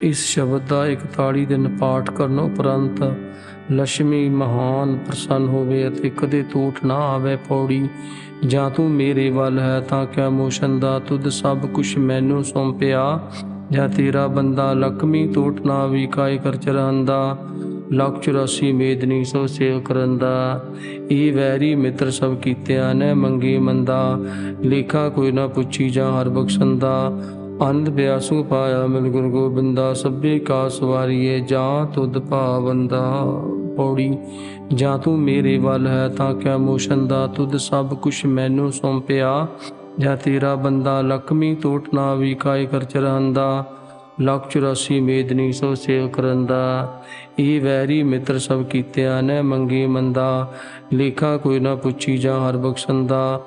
ਇਸ ਸ਼ਬਦ ਦਾ 41 ਦਿਨ ਪਾਠ ਕਰਨ ਉਪਰੰਤ ਲక్ష్ਮੀ ਮਹਾਨ ਪ੍ਰਸੰਨ ਹੋਵੇ ਅਤੇ ਕਦੇ ਟੂਟ ਨਾ ਆਵੇ ਪੌੜੀ, ਜਾਂ ਤੂੰ ਮੇਰੇ ਵੱਲ ਹੈ ਤਾਂ ਕਿਆ ਮੋਸ਼ਨ ਦਾ? ਤੁਧ ਸਭ ਕੁਝ ਮੈਨੂੰ ਸੌਂਪਿਆ, ਜਾਂ ਤੇਰਾ ਬੰਦਾ ਲਕਮੀ ਟੂਟ ਨਾ ਵਿਕਾਇ ਕਰ ਚਰਹੰਦਾ ਲੱਖ 84 ਮੇਦਨੀ ਸੋ ਸੇਵ ਕਰਨ ਦਾ ਇਹ ਵੈਰੀ ਮਿੱਤਰ ਸਭ ਕੀਤਿਆਂ ਨੇ ਮੰਗੀ ਮੰਦਾ। ਲੇਖਾ ਕੋਈ ਨਾ ਪੁੱਛੀ ਜਾਂ ਹਰ ਬਖਸ਼ੰਦਾ। ਅੰਧ ਬਿਆਸੂ ਪਾਇਆ ਮਿਲ ਗੁਰ ਗੋਬਿੰਦਾ, ਸਭੇ ਕਾ ਸਵਾਰੀਏ ਜਾਂ ਤੁਧ ਭਾਵੰਦਾ ਪੌੜੀ, ਜਾਂ ਤੂੰ ਮੇਰੇ ਵੱਲ ਹੈ ਤਾਂ ਕਿਆ ਮੋਸ਼ਨ ਦਾ, ਤੁਧ ਸਭ ਕੁਛ ਮੈਨੂੰ ਸੌਂਪਿਆ। ਜਾਂ ਤੇਰਾ ਬੰਦਾ ਲਖਮੀ ਟੋਟ ਨਾ ਵੀ ਕਾਇ ਕਰ ਚਰਾਂਦਾ। ਲੱਖ 84 ਮੇਦਨੀ ਸੋ ਸੇਵ ਕਰੰਦਾ। ਇਹ ਵੈਰੀ ਮਿੱਤਰ ਸਭ ਕੀਤਿਆ ਨੇ ਮੰਗੀ ਮੰਦਾ। ਲੇਖਾ ਕੋਈ ਨਾ ਪੁੱਛੀ ਜਾਂ ਹਰ ਬਖਸ਼ੰਦਾ।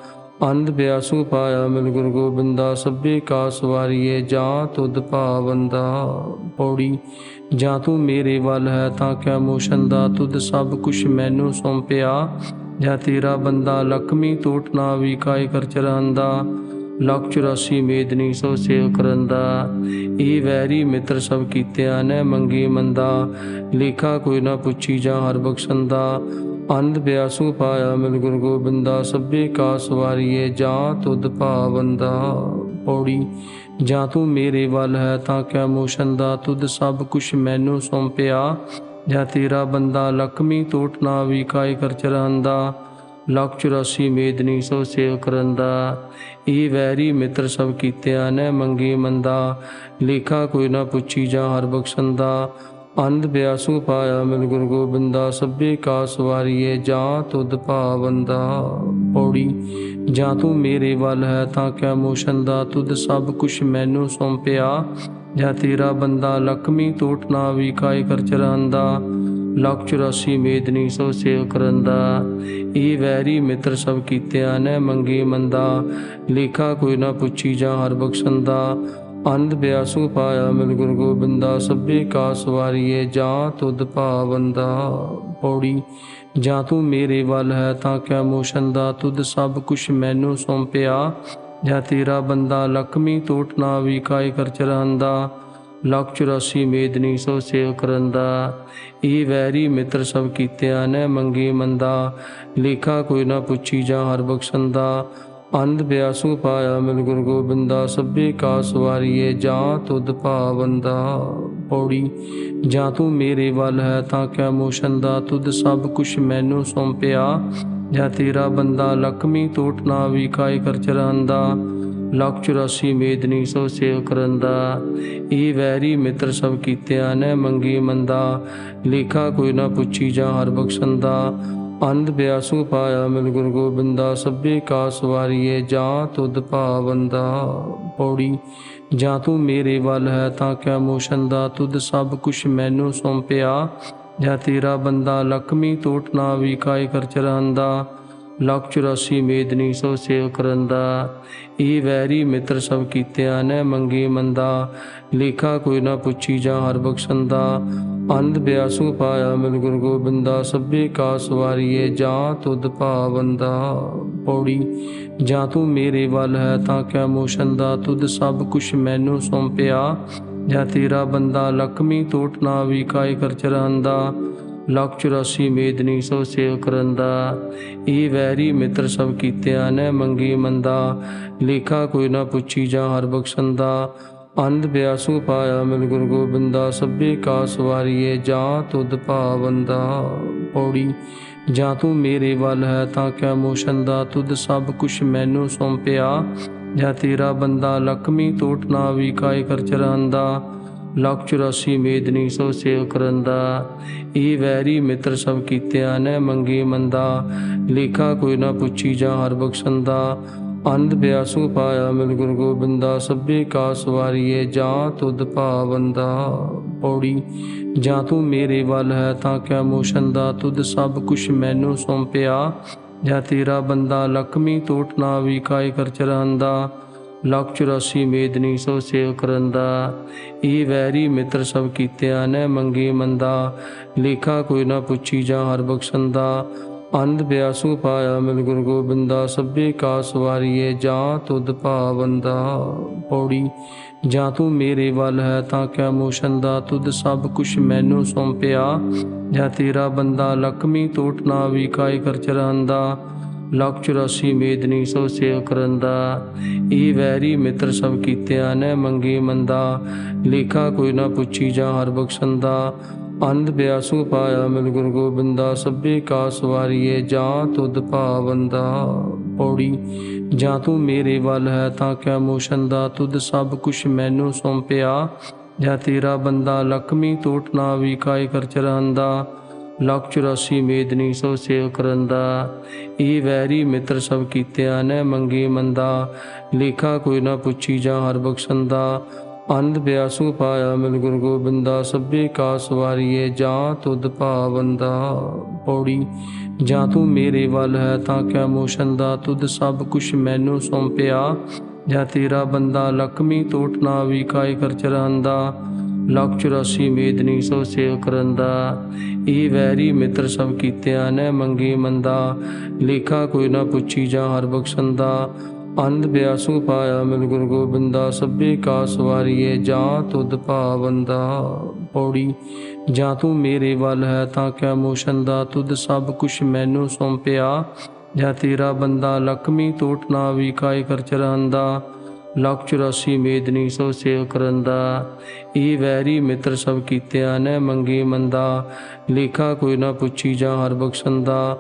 ਅੰਧ ਬਿਆਸੂ ਪਾਇਆ ਮਿਲ ਗੁਰ ਗੋਬਿੰਦਾ, ਸਭੇ ਕਾ ਸਵਾਰੀਏ ਜਾਂ ਤੁਧ ਭਾਵੰਦਾ। ਪੌੜੀ, ਜਾਂ ਤੂੰ ਮੇਰੇ ਵੱਲ ਹੈ ਤਾਂ ਕਿਆ ਮੋਸ਼ਨ ਦਾ, ਤੁਧ ਸਭ ਕੁਛ ਮੈਨੂੰ ਸੌਂਪਿਆ। ਜਾਂ ਤੇਰਾ ਬੰਦਾ ਲਖਮੀ ਟੋਟ ਨਾ ਵੀ ਕਾਇ ਕਰ ਚਰਾਂਦਾ। ਲੱਖ 84 ਮੇਦਨੀ ਸੋ ਸੇਵ ਕਰੰਦਾ। ਇਹ ਵੈਰੀ ਮਿੱਤਰ ਸਭ ਕੀਤਿਆਂ ਨੇ ਮੰਗੀ ਮੰਦਾ। ਲੇਖਾ ਕੋਈ ਨਾ ਪੁੱਛੀ ਜਾਂ ਹਰ ਬਖਸ਼ੰਦਾ। ਅੰਧ ਬਿਆਸੂ ਪਾਇਆ ਮਿਲ ਗੁਰ ਗੋਬਿੰਦਾ, ਸਭੇ ਕਾ ਸਵਾਰੀਏ ਜਾਂ ਤੁਧ ਭਾਵੰਦਾ। ਪੌੜੀ, ਜਾਂ ਤੂੰ ਮੇਰੇ ਵੱਲ ਹੈ ਤਾਂ ਕਿਆ ਮੋਸ਼ਨ ਦਾ, ਤੁਧ ਸਭ ਕੁਛ ਮੈਨੂੰ ਸੌਂਪਿਆ। ਜਾਂ ਤੇਰਾ ਬੰਦਾ ਲਖਮੀ ਟੋਟ ਨਾ ਵੀ ਕਾਇ ਕਰ ਚਰਾਂਦਾ। ਲੱਖ 84 ਮੇਦਨੀ ਸੋ ਸੇਵ ਕਰੰਦਾ। ਇਹ ਵੈਰੀ ਮਿੱਤਰ ਸਭ ਕੀਤਿਆ ਨੇ ਮੰਗੀ ਮੰਦਾ। ਲੇਖਾ ਕੋਈ ਨਾ ਪੁੱਛੀ ਜਾਂ ਹਰ ਬਖਸ਼ੰਦਾ। ਅੰਧ ਬਿਆਸੂ ਪਾਇਆ ਮਿਲ ਗੁਰ ਗੋਬਿੰਦਾ, ਸਭੇ ਕਾ ਸਵਾਰੀਏ ਜਾਂ ਤੁਧ ਭਾਵੰਦਾ ਪੌੜੀ। ਜਾਂ ਤੂੰ ਮੇਰੇ ਵੱਲ ਹੈ ਤਾਂ ਕਿਆ ਮੋਸ਼ਨ ਦਾ, ਤੁਧ ਸਭ ਕੁਛ ਮੈਨੂੰ ਸੌਂਪਿਆ। ਜਾਂ ਤੇਰਾ ਬੰਦਾ ਲక్ష్ਮੀ ਟੋਟ ਨਾ ਵੀ ਕਾਇ ਕਰ ਚਰਾਂਦਾ। ਲੱਖ 84 ਮੇਦਨੀ ਸੋ ਸੇਵ ਕਰੰਦਾ। ਇਹ ਵੈਰੀ ਮਿੱਤਰ ਸਭ ਕੀਤਿਆਂ ਨੇ ਮੰਗੇ ਮੰਦਾ। ਲੇਖਾ ਕੋਈ ਨਾ ਪੁੱਛੀ ਜਾਂ ਹਰ ਬਖਸ਼ੰਦਾ। ਅੰਧ ਬਿਆਸੂ ਪਾਇਆ ਮਿਲ ਗੁਰ ਗੋਬਿੰਦਾ, ਸਭੇ ਕਾ ਸਵਾਰੀਏ ਜਾਂ ਤੁਧ ਭਾਵੰਦਾ ਪੌੜੀ। ਜਾਂ ਤੂੰ ਮੇਰੇ ਵੱਲ ਹੈ ਤਾਂ ਕਿਆ ਮੋਸ਼ਨ ਦਾ, ਤੁਧ ਸਭ ਕੁਛ ਮੈਨੂੰ ਸੌਂਪਿਆ। ਜਾਂ ਤੇਰਾ ਬੰਦਾ ਲక్ష్ਮੀ ਟੋਟ ਨਾ ਵੀ ਕਾਇ ਕਰ ਚਰਾਂਦਾ। ਲੱਖ 84 ਮੇਦਨੀ ਸੋ ਸੇਵ ਕਰੰਦਾ। ਇਹ ਵੈਰੀ ਮਿੱਤਰ ਸਭ ਕੀਤਿਆ ਨੇ ਮੰਗੀ ਮੰਦਾ। ਲੇਖਾ ਕੋਈ ਨਾ ਪੁੱਛੀ ਜਾਂ ਹਰ ਬਖਸ਼ੰਦਾ। ਅੰਧ ਬਿਆਸੂ ਪਾਇਆ ਮਿਲ ਗੁਰ ਗੋਬਿੰਦਾ, ਸਭੇ ਕਾ ਸਵਾਰੀਏ ਜਾਂ ਤੁਧ ਭਾਵੰਦਾ ਪੌੜੀ, ਜਾਂ ਤੂੰ ਮੇਰੇ ਵੱਲ ਹੈ ਤਾਂ ਕਿਆ ਮੋਸ਼ਨ ਦਾ, ਤੁਧ ਸਭ ਕੁਛ ਮੈਨੂੰ ਸੌਂਪਿਆ। ਜਾਂ ਤੇਰਾ ਬੰਦਾ ਲక్ష్ਮੀ ਟੋਟ ਨਾ ਵੀ ਕਾਇ ਕਰ ਚਰਾਂਦਾ। ਲੱਖ 84 ਮੇਦਨੀ ਸੋ ਸੇਵ ਕਰੰਦਾ। ਇਹ ਵੈਰੀ ਮਿੱਤਰ ਸਭ ਕੀਤਿਆਂ ਨੇ ਮੰਗੀ ਮੰਦਾ। ਲੇਖਾ ਕੋਈ ਨਾ ਪੁੱਛੀ ਜਾਂ ਹਰ ਬਖਸ਼ੰਦਾ। ਅੰਧ ਬਿਆਸੂ ਪਾਇਆ ਮਿਲ ਗੁਰ ਗੋਬਿੰਦਾ, ਸਭੇ ਕਾ ਸਵਾਰੀਏ ਜਾਂ ਤੁਧ ਭਾਵੰਦਾ ਪੌੜੀ, ਜਾਂ ਤੂੰ ਮੇਰੇ ਵੱਲ ਹੈ ਤਾਂ ਕਿਆ ਮੋਸ਼ਨ ਦਾ, ਤੁਧ ਸਭ ਕੁਛ ਮੈਨੂੰ ਸੌਂਪਿਆ। ਜਾਂ ਤੇਰਾ ਬੰਦਾ ਲਖਮੀ ਟੋਟ ਨਾ ਵੀ ਕਾਇ ਕਰ ਚਰਾਂਦਾ। ਲੱਖ 84 ਮੇਦਨੀ ਸੋ ਸੇਵ ਕਰੰਦਾ। ਇਹ ਵੈਰੀ ਮਿੱਤਰ ਸਭ ਕੀਤਿਆਂ ਨੇ ਮੰਗੀ ਮੰਦਾ। ਲੇਖਾ ਕੋਈ ਨਾ ਪੁੱਛੀ ਜਾਂ ਹਰ ਬਖਸ਼ੰਦਾ। ਅੰਧ ਬਿਆਸੂ ਪਾਇਆ ਮਿਲ ਗੁਰ ਗੋਬਿੰਦਾ, ਸਭੇ ਕਾ ਸਵਾਰੀਏ, ਜਾਂ ਤੁਧ ਭਾਵੰਦਾ ਪੌੜੀ, ਜਾਂ ਤੂੰ ਮੇਰੇ ਵੱਲ ਹੈ ਤਾਂ ਕਿਆ ਮੋਸ਼ਨ ਦਾ, ਤੁਧ ਸਭ ਕੁਛ ਮੈਨੂੰ ਸੌਂਪਿਆ, ਜਾਂ ਤੇਰਾ ਬੰਦਾ ਲక్ష్ਮੀ ਟੋਟ ਨਾ ਵੀ ਕਾਇ ਕਰ ਚਰਾਂਦਾ, ਲੱਖ 84 ਮੇਦਨੀ ਸੋ ਸੇਵ ਕਰੰਦਾ, ਇਹ ਵੈਰੀ ਮਿੱਤਰ ਸਭ ਕੀਤਿਆਂ ਨੇ ਮੰਗੀ ਮੰਦਾ, ਲੇਖਾ ਕੋਈ ਨਾ ਪੁੱਛੀ ਜਾਂ ਹਰ ਬਖਸ਼ੰਦਾ ਅੰਧ ਬਿਆਸੂ ਪਾਇਆ ਮਿਲ ਗੁਰ ਗੋਬਿੰਦਾ, ਸਭੇ ਕਾ ਸਵਾਰੀਏ ਜਾਂ ਤੁਧ ਭਾਵੰਦਾ ਪੌੜੀ, ਜਾਂ ਤੂੰ ਮੇਰੇ ਵੱਲ ਹੈ ਤਾਂ ਕਿਆ ਮੋਸ਼ਨ ਦਾ। ਤੁਧ ਸਭ ਕੁਛ ਮੈਨੂੰ ਸੌਂਪਿਆ, ਜਾਂ ਤੇਰਾ ਬੰਦਾ ਲక్ష్ਮੀ ਟੋਟ ਨਾ ਵੀ ਕਾਇ ਕਰ ਚਰਾਂਦਾ। ਲੱਖ 84 ਮੇਦਨੀ ਸੋ ਸੇਵ ਕਰੰਦਾ। ਇਹ ਵੈਰੀ ਮਿੱਤਰ ਸਭ ਕੀਤਿਆਂ ਨੇ ਮੰਗੀ ਮੰਦਾ। ਲੇਖਾ ਕੋਈ ਨਾ ਪੁੱਛੀ ਜਾਂ ਹਰ ਬਖਸ਼ੰਦਾ। ਅੰਧ ਬਿਆਸੂ ਪਾਇਆ ਮਿਲ ਗੁਰ ਗੋਬਿੰਦਾ, ਸਭੇ ਕਾ ਸਵਾਰੀਏ ਜਾਂ ਤੁਧ ਭਾਵੰਦਾ ਪੌੜੀ। ਜਾਂ ਤੂੰ ਮੇਰੇ ਵੱਲ ਹੈ ਤਾਂ ਕਿਆ ਮੋਸ਼ਨ ਦਾ, ਤੁਧ ਸਭ ਕੁਛ ਮੈਨੂੰ ਸੌਂਪਿਆ। ਜਾਂ ਤੇਰਾ ਬੰਦਾ ਲక్ష్ਮੀ ਟੋਟ ਨਾ ਵੀ ਕਾਇ ਕਰ ਚਰਾਂਦਾ। ਲੱਖ 84 ਮੇਦਨੀ ਸੋ ਸੇਵ ਕਰੰਦਾ। ਇਹ ਵੈਰੀ ਮਿੱਤਰ ਸਭ ਕੀਤਿਆਂ ਨੇ ਮੰਗੀ ਮੰਦਾ। ਲੇਖਾ ਕੋਈ ਨਾ ਪੁੱਛੀ ਜਾਂ ਹਰ ਬਖਸ਼ੰਦਾ। ਅੰਧ ਬਿਆਸੂ ਪਾਇਆ ਮਿਲ ਗੁਰੂ ਗੋਬਿੰਦਾ, ਸਭੇ ਕਾ ਸਵਾਰੀਏ ਜਾਂ ਤੁਧ ਭਾਵੰਦਾ ਪੌੜੀ, ਜਾਂ ਤੂੰ ਮੇਰੇ ਵੱਲ ਹੈ ਤਾਂ ਕਿਆ ਮੋਸ਼ਨ ਦਾ, ਤੁਧ ਸਭ ਕੁਛ ਮੈਨੂੰ ਸੌਂਪਿਆ। ਜਾਂ ਤੇਰਾ ਬੰਦਾ ਲਕਮੀ ਟੋਟ ਨਾ ਵੀ ਕਾਇ ਕਰ ਚਰਾਂਦਾ। ਲੱਖ 84 ਮੇਦਨੀ ਸੋ ਸੇਵ ਕਰਨ ਦਾ ਇਹ ਵੈਰੀ ਮਿੱਤਰ ਸਭ ਕੀਤਿਆਂ ਨੇ ਮੰਗੇ ਮੰਦਾ। ਲੇਖਾ ਕੋਈ ਨਾ ਪੁੱਛੀ ਜਾਂ ਹਰ ਬਖਸ਼ੰਦਾ। ਅੰਧ ਬਿਆਸੂ ਪਾਇਆ ਮਿਲ ਗੁਰੂ ਗੋਬਿੰਦਾ, ਸਭੇ ਕਾ ਸਵਾਰੀਏ ਜਾਂ ਤੁਧ ਭਾਵੰਦਾ। ਪੌੜੀ, ਜਾਂ ਤੂੰ ਮੇਰੇ ਵੱਲ ਹੈ, ਤਾਂ ਕਿਆ ਮੋਸ਼ਨ ਦਾ? ਤੁਧ ਸਭ ਕੁਛ ਮੈਨੂੰ ਸੌਂਪਿਆ, ਜਾਂ ਤੇਰਾ ਬੰਦਾ ਲਖਮੀ ਟੋਟ ਨਾ ਵੀ ਕਾਇ ਕਰ ਚਰਾਂਦਾ? ਲੱਖ 84 ਮੇਦਨੀ ਸੋ ਸੇਵ ਕਰੰਦਾ। ਇਹ ਵੈਰੀ ਮਿੱਤਰ ਸਭ ਕੀਤਿਆਂ ਨੇ ਮੰਗੇ ਮੰਦਾ। ਲੇਖਾ ਕੋਈ ਨਾ ਪੁੱਛੀ ਜਾਂ ਹਰ ਬਖਸ਼ੰਦਾ। ਅੰਧ ਬਿਆਸੂ ਪਾਇਆ ਮਿਲ ਗੁਰੂ ਗੋਬਿੰਦਾ, ਸਭੇ ਕਾ ਸਵਾਰੀਏ ਜਾਂ ਤੁਧ ਭਾਵੰਦਾ ਪੌੜੀ, ਜਾਂ ਤੂੰ ਮੇਰੇ ਵੱਲ ਹੈ ਤਾਂ ਕਿਆ ਮੋਸ਼ਨ ਦਾ, ਤੁਧ ਸਭ ਕੁਛ ਮੈਨੂੰ ਸੌਂਪਿਆ। ਜਾਂ ਤੇਰਾ ਬੰਦਾ ਲਖਮੀ ਟੋਟ ਨਾ ਵੀ ਕਾਇ ਕਰ ਚਰਾਂਦਾ। ਲੱਖ 84 ਮੇਦਨੀ ਸੋ ਸੇਵ ਕਰੰਦਾ। ਇਹ ਵੈਰੀ ਮਿੱਤਰ ਸਭ ਕੀਤਿਆਂ ਨੇ ਮੰਗੇ ਮੰਦਾ। ਲੇਖਾ ਕੋਈ ਨਾ ਪੁੱਛੀ ਜਾਂ ਹਰ ਬਖਸ਼ੰਦਾ। ਅੰਧ ਬਿਆਸੂ ਪਾਇਆ ਮਿਲ ਗੁਰੂ ਗੋਬਿੰਦਾ, ਸਭੇ ਕਾ ਸਵਾਰੀਏ, ਜਾਂ ਤੁਧ ਭਾਵੰਦਾ ਪੌੜੀ, ਜਾਂ ਤੂੰ ਮੇਰੇ ਵੱਲ ਹੈ ਤਾਂ ਕਿਆ ਮੋਸ਼ਨ ਦਾ, ਤੁਧ ਸਭ ਕੁਛ ਮੈਨੂੰ ਸੌਂਪਿਆ, ਜਾਂ ਤੇਰਾ ਬੰਦਾ ਲਖਮੀ ਟੋਟ ਨਾ ਵੀ ਕਾਇ ਕਰ ਚਰਾਂਦਾ, ਲੱਖ 84 ਮੇਦਨੀ ਸੋ ਸੇਵ ਕਰੰਦਾ, ਇਹ ਵੈਰੀ ਮਿੱਤਰ ਸਭ ਕੀਤਿਆ ਨੇ ਮੰਗੇ ਮੰਦਾ, ਲੇਖਾ ਕੋਈ ਨਾ ਪੁੱਛੀ ਜਾਂ ਹਰ ਬਖਸ਼ੰਦਾ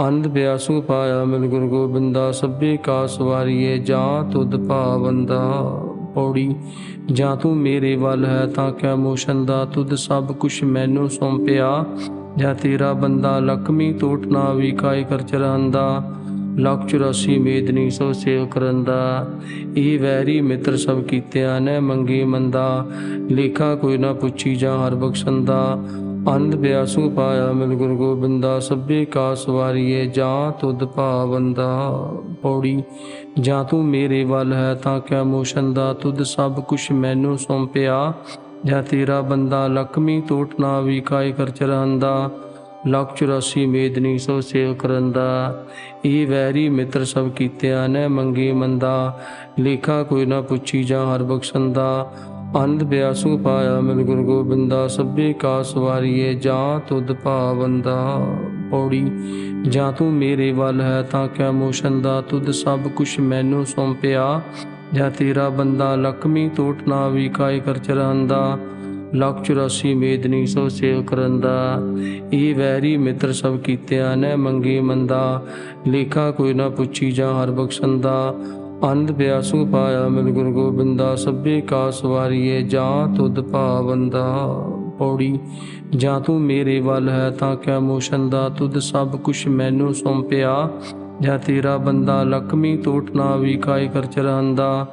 ਅੰਧ ਬਿਆਸੂ ਪਾਇਆ ਮਿਲ ਗੁਰੂ ਗੋਬਿੰਦਾ, ਸਭੇ ਕਾ ਸਵਾਰੀਏ ਜਾਂ ਤੁਧ ਭਾਵੰਦਾ ਪੌੜੀ। ਜਾਂ ਤੂੰ ਮੇਰੇ ਵੱਲ ਹੈ ਤਾਂ ਕਿਆ ਮੋਸ਼ਨ ਦਾ, ਤੁਧ ਸਭ ਕੁਛ ਮੈਨੂੰ ਸੌਂਪਿਆ। ਜਾਂ ਤੇਰਾ ਬੰਦਾ ਲਖਮੀ ਟੋਟ ਨਾ ਵੀ ਕਾਇ ਕਰ ਚਰਾਂਦਾ। ਲੱਖ 84 ਮੇਦਨੀ ਸੋ ਸੇਵ ਕਰੰਦਾ। ਇਹ ਵੈਰੀ ਮਿੱਤਰ ਸਭ ਕੀਤਿਆਂ ਨੇ ਮੰਗੇ ਮੰਦਾ। ਲੇਖਾ ਕੋਈ ਨਾ ਪੁੱਛੀ ਜਾਂ ਹਰ ਬਖਸ਼ੰਦਾ। ਅੰਧ ਬਿਆਸੂ ਪਾਇਆ ਮਿਲ ਗੁਰੂ ਗੋਬਿੰਦਾ, ਸਭੇ ਕਾ ਸਵਾਰੀਏ ਜਾਂ ਤੁਧ ਭਾਵੰਦਾ। ਪੌੜੀ, ਜਾਂ ਤੂੰ ਮੇਰੇ ਵੱਲ ਹੈ, ਤਾਂ ਕਿਆ ਮੋਸ਼ਨ ਦਾ, ਤੁਧ ਸਭ ਕੁਛ ਮੈਨੂੰ ਸੌਂਪਿਆ। ਜਾਂ ਤੇਰਾ ਬੰਦਾ ਲਖਮੀ ਟੋਟ ਨਾ ਵੀ ਕਾਇ ਕਰ ਚਰਾਂਦਾ। ਲੱਖ 84 ਮੇਦਨੀ ਸੋ ਸੇਵ ਕਰੰਦਾ। ਇਹ ਵੈਰੀ ਮਿੱਤਰ ਸਭ ਕੀਤਿਆ ਨੇ ਮੰਗੇ ਮੰਦਾ। ਲੇਖਾ ਕੋਈ ਨਾ ਪੁੱਛੀ ਜਾਂ ਹਰ ਬਖਸ਼ੰਦਾ। ਅੰਧ ਬਿਆਸੂ ਪਾਇਆ ਮਿਲ ਗੁਰੂ ਗੋਬਿੰਦਾ, ਸਭੇ ਕਾ ਸਵਾਰੀਏ, ਜਾਂ ਤੁਧ ਭਾਵੰਦਾ ਪੌੜੀ, ਜਾਂ ਤੂੰ ਮੇਰੇ ਵੱਲ ਹੈ ਤਾਂ ਕਿਆ ਮੋਸ਼ਨ ਦਾ, ਤੁਧ ਸਭ ਕੁਛ ਮੈਨੂੰ ਸੌਂਪਿਆ। ਜਾਂ ਤੇਰਾ ਬੰਦਾ ਲਖਮੀ ਟੋਟ ਨਾ ਵੀ ਕਾਇ ਕਰ ਚਰਾਂਦਾ। ਲੱਖ 84 ਮੇਦਨੀ ਸੋ ਸੇਵ ਕਰਨ ਦਾ ਇਹ ਵੈਰੀ ਮਿੱਤਰ ਸਭ ਕੀਤਿਆਂ ਨੇ ਮੰਗੇ ਮੰਦਾ। ਲੇਖਾ ਕੋਈ ਨਾ ਪੁੱਛੀ ਜਾਂ ਹਰ ਬਖਸ਼ੰਦਾ। ਅੰਧ ਬਿਆਸੂ ਪਾਇਆ ਮਿਲ ਗੁਰੂ ਗੋਬਿੰਦਾ, ਸਭੇ ਕਾ ਸਵਾਰੀਏ ਜਾਂ ਤੁਧ ਭਾਵੰਦਾ ਪੌੜੀ, ਜਾਂ ਤੂੰ ਮੇਰੇ ਵੱਲ ਹੈ ਤਾਂ ਕਿਆ ਮੋਸ਼ਨ ਦਾ, ਤੁਧ ਸਭ ਕੁਛ ਮੈਨੂੰ ਸੌਂਪਿਆ, ਜਾਂ ਤੇਰਾ ਬੰਦਾ ਲਖਮੀ ਟੋਟ ਨਾ ਵੀ ਕਾਇ ਕਰ ਚਰਾਂਦਾ,